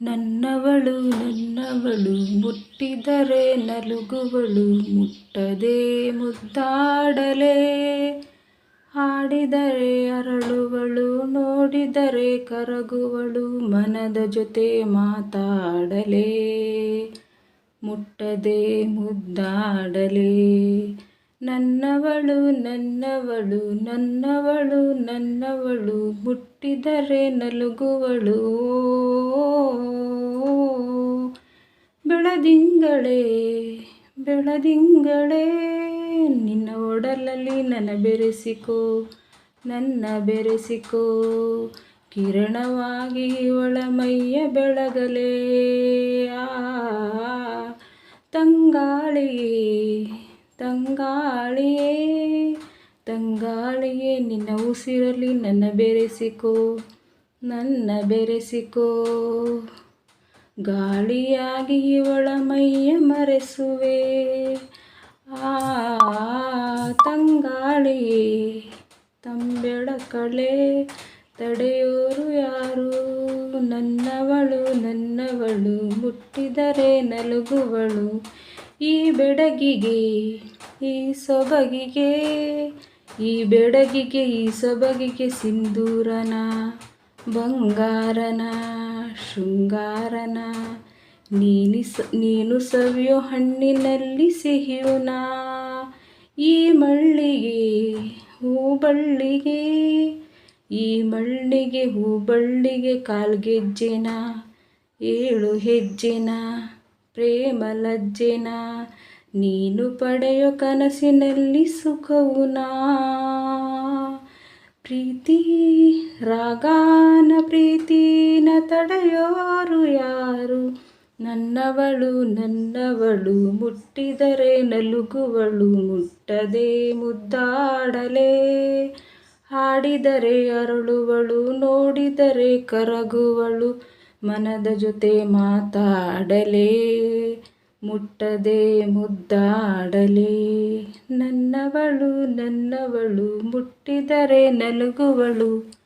ನನ್ನವಳು ನನ್ನವಳು, ಮುಟ್ಟಿದರೆ ನಲುಗುವಳು, ಮುಟ್ಟದೆ ಮುದ್ದಾಡಲೇ. ಹಾಡಿದರೆ ಅರಳುವಳು, ನೋಡಿದರೆ ಕರಗುವಳು, ಮನದ ಜೊತೆ ಮಾತಾಡಲೇ. ಮುಟ್ಟದೆ ಮುದ್ದಾಡಲೇ. ನನ್ನವಳು ನನ್ನವಳು ನನ್ನವಳು ನನ್ನವಳು ಮುಟ್ಟಿದರೆ ನಲುಗುವಳು ಬೆಳದಿಂಗಳೇ ಬೆಳದಿಂಗಳೇ ನಿನ್ನ ಒಡಲಲ್ಲಿ ನನ್ನ ಬೆರೆಸಿಕೋ ನನ್ನ ಬೆರೆಸಿಕೋ ಕಿರಣವಾಗಿ ಒಳ ಮೈಯ ಬೆಳಗಲೇ ಆ ತಂಗಾಳಿಯೇ ತಂಗಾಳಿಯೇ, ನಿನ್ನ ಉಸಿರಲ್ಲಿ ನನ್ನ ಬೆರೆಸಿಕೋ ನನ್ನ ಬೆರೆಸಿಕೋ. ಗಾಳಿಯಾಗಿ ಇವಳ ಮೈಯ ಮರೆಸುವೆ. ಆ, ತಂಗಾಳಿಯೇ ತಂಬೆಳಕಳೆ ತಡೆಯೋರು ಯಾರು? ನನ್ನವಳು ನನ್ನವಳು, ಮುಟ್ಟಿದರೆ ನಲುಗುವಳು. ಈ ಬೆಡಗಿಗೆ, ಈ ಸೊಬಗಿಗೆ, ಈ ಬೆಡಗಿಗೆ, ಈ ಸೊಬಗಿಗೆ ಸಿಂಧೂರನ, ಬಂಗಾರನ, ಶೃಂಗಾರನ. ಸ, ನೀನು ಸವಿಯೋ ಹಣ್ಣಿನಲ್ಲಿ ಸಿಹಿಯುನ, ಈ ಮಳ್ಳಿಗೆ ಹೂಬಳ್ಳಿಗೆ ಈ ಮಳ್ಳಿಗೆ ಹೂಬಳ್ಳಿಗೆ ಕಾಲ್ಗೆಜ್ಜೆನ, ಏಳು ಹೆಜ್ಜೆನ. ಪ್ರೇಮ ಲಜ್ಜೆನ ನೀನು ಪಡೆಯೋ ಕನಸಿನಲ್ಲಿ ಸುಖವುನಾ? ಪ್ರೀತಿ, ರಾಗಾನ ಪ್ರೀತಿನ ತಡೆಯೋರು ಯಾರು? ನನ್ನವಳು ನನ್ನವಳು, ಮುಟ್ಟಿದರೆ ನಲುಗುವಳು, ಮುಟ್ಟದೆ ಮುದ್ದಾಡಲೆ? ಹಾಡಿದರೆ ಅರಳುವಳು, ನೋಡಿದರೆ ಕರಗುವಳು ಮನದ ಜೊತೆ ಮಾತಾಡಲೇ ಮುಟ್ಟದೆ ಮುದ್ದಾಡಲೇ. ನನ್ನವಳು ನನ್ನವಳು ಮುಟ್ಟಿದರೆ ನಲುಗುವಳು.